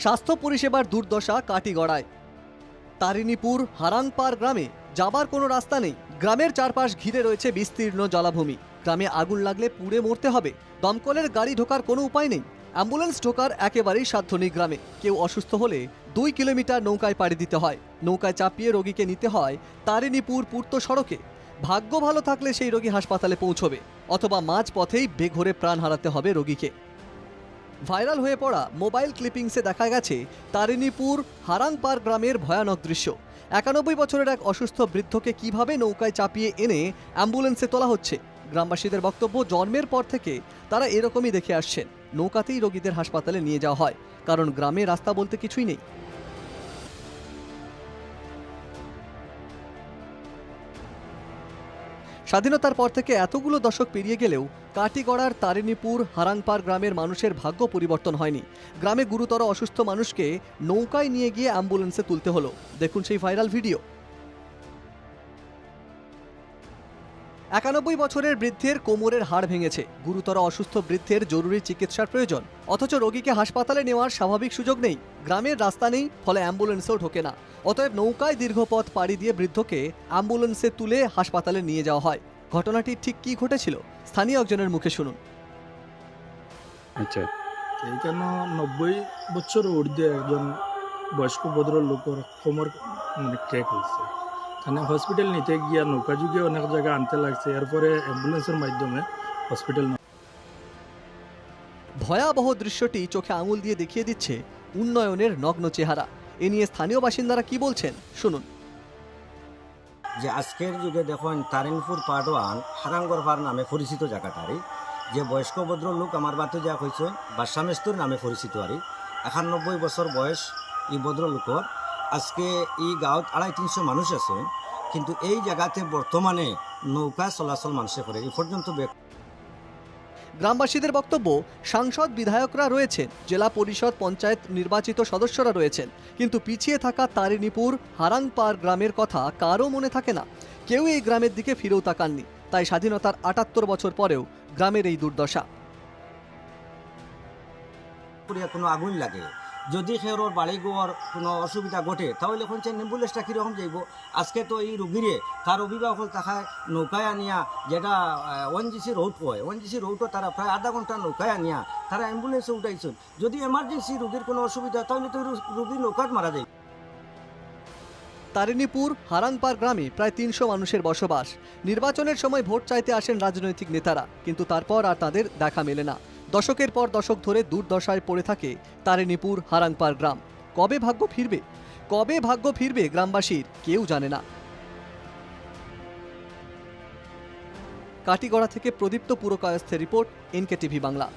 স্বাস্থ্য পরিষেবার দুর্দশা কাটিগড়ায়। তারিণীপুর হারাংপার গ্রামে যাবার কোনো রাস্তা নেই। গ্রামের চারপাশ ঘিরে রয়েছে বিস্তীর্ণ জলাভূমি। গ্রামে আগুন লাগলে পুড়ে মরতে হবে। দমকলের গাড়ি ঢোকার কোনো উপায় নেই। অ্যাম্বুলেন্স ঢোকার একেবারেই সাধ্য নেই গ্রামে। কেউ অসুস্থ হলে দুই কিলোমিটার নৌকায় পাড়ি দিতে হয়। নৌকায় চাপিয়ে রোগীকে নিতে হয় তারিণীপুর পূর্ত সড়কে। ভাগ্য ভালো থাকলে সেই রোগী হাসপাতালে পৌঁছবে। অথবা মাঝ পথেই বেঘরে প্রাণ হারাতে হবে রোগীকে। ভাইরাল হয়ে পড়া মোবাইল ক্লিপিংসে দেখা গেছে তারিণীপুর হারাংপার গ্রামের ভয়ানক দৃশ্য। একানব্বই বছরের এক অসুস্থ বৃদ্ধকে কীভাবে নৌকায় চাপিয়ে এনে অ্যাম্বুলেন্সে তোলা হচ্ছে? গ্রামবাসীদের বক্তব্য, জন্মের পর থেকে তারা এরকমই দেখে আসছেন। নৌকাতেই রোগীদের হাসপাতালে নিয়ে যাওয়া হয়, কারণ গ্রামে রাস্তা বলতে কিছুই নেই। স্বাধীনতার পর থেকে এতগুলো দশক পেরিয়ে গেলেও কাটিগড়ার তারিণীপুর হারাংপার গ্রামের মানুষের ভাগ্য পরিবর্তন হয়নি। গ্রামে গুরুতর অসুস্থ মানুষকে নৌকায় নিয়ে গিয়ে অ্যাম্বুলেন্সে তুলতে হলো। দেখুন সেই ভাইরাল ভিডিও। একানব্বই বছরের বৃদ্ধের কোমরের হাড় ভেঙেছে। গুরুতর অসুস্থ বৃদ্ধের জরুরি চিকিৎসার প্রয়োজন। অথচ রোগীকে হাসপাতালে নেওয়ার স্বাভাবিক সুযোগ নেই। গ্রামের রাস্তা নেই ফলে অ্যাম্বুলেন্সেও ঢোকে না। অতএব নৌকায় দীর্ঘ পথ পাড়ি দিয়ে বৃদ্ধকে অ্যাম্বুলেন্সে তুলে হাসপাতালে নিয়ে যাওয়া হয়। ঘটনাটি ঠিক কী ঘটেছিল? স্থানীয় একজনের মুখে শুনুন। আচ্ছা। এইখানে নব্বই বছর ঊর্ধ্বে একজন বয়স্ক ভদ্রলোকের কোমর মানে ক্র্যাক হয়েছে। এখানে হসপিটাল নিতে গিয়া নৌকা যুগে অনেক জায়গা আনতে লাগছে। এরপরে অ্যাম্বুলেন্সের মাধ্যমে হসপিটাল ভয়াবহ দৃশ্যটি চোখে আঙুল দিয়ে দেখিয়ে দিচ্ছে উন্নয়নের নগ্ন চেহারা। এ নিয়ে স্থানীয় বাসিন্দারা কি বলছেন শুনুন। যে আজকের যুগে দেখুন তারিনপুর পার্ট ওয়ান হারাঙ্গর পার নামে পরিচিত জায়গাটারি। যে বয়স্ক ভদ্র লোক আমার বাতে যা হয়েছে বাসামেস্তুর নামে পরিচিত আরি। একানব্বই বছর বয়স এই ভদ্রলোকর আজকে এই গাঁৱত আড়াই তিনশো মানুষ আছে কিন্তু এই জায়গাতে বর্তমানে নৌকা চলাচল মানুষে করে এই পর্যন্ত গ্রামবাসীদের বক্তব্য সাংসদ বিধায়করা রয়েছেন জেলা পরিষদ পঞ্চায়েত নির্বাচিত সদস্যরা রয়েছেন কিন্তু পিছিয়ে থাকা তারিণীপুর হারাংপার গ্রামের কথা কারও মনে থাকে না। কেউ এই গ্রামের দিকে ফিরেও তাকাননি তাই স্বাধীনতার আটাত্তর বছর পরেও গ্রামের এই দুর্দশা। কোনো আগুন লাগে যদি সেওর বাড়ি গোয়ার কোনো অসুবিধা ঘটে, তাহলে এখন চাই অ্যাম্বুলেন্সটা কীরকম যাইব? আজকে তো এই রুগীরে তার অভিভাবক তাকায় নৌকায় আনিয়া যেটা ওয়ান জিসি রোড হয় ওয়ান জিসি রোডও তারা প্রায় আধা ঘণ্টা নৌকায় আনিয়া তারা অ্যাম্বুলেন্সে উঠাইছেন। যদি এমার্জেন্সি রুগীর কোনো অসুবিধা, তাহলে তো রু- রুগী নৌকাত মারা যায়। তারিণীপুর হারাংপার গ্রামে প্রায় তিনশো মানুষের বসবাস। নির্বাচনের সময় ভোট চাইতে আসেন রাজনৈতিক নেতারা, কিন্তু তারপর আর তাদের দেখা মেলে না। দশকের পর দশক ধরে দুর্দশায় পড়ে থাকে তারিণীপুর হারাংপার গ্রাম। কবে ভাগ্য ফিরবে? কবে ভাগ্য ফিরবে গ্রামবাসীর কেউ জানে না। কাটিগড়া থেকে প্রদীপ্ত পুরকায়স্থের রিপোর্ট এনকে টিভি বাংলা।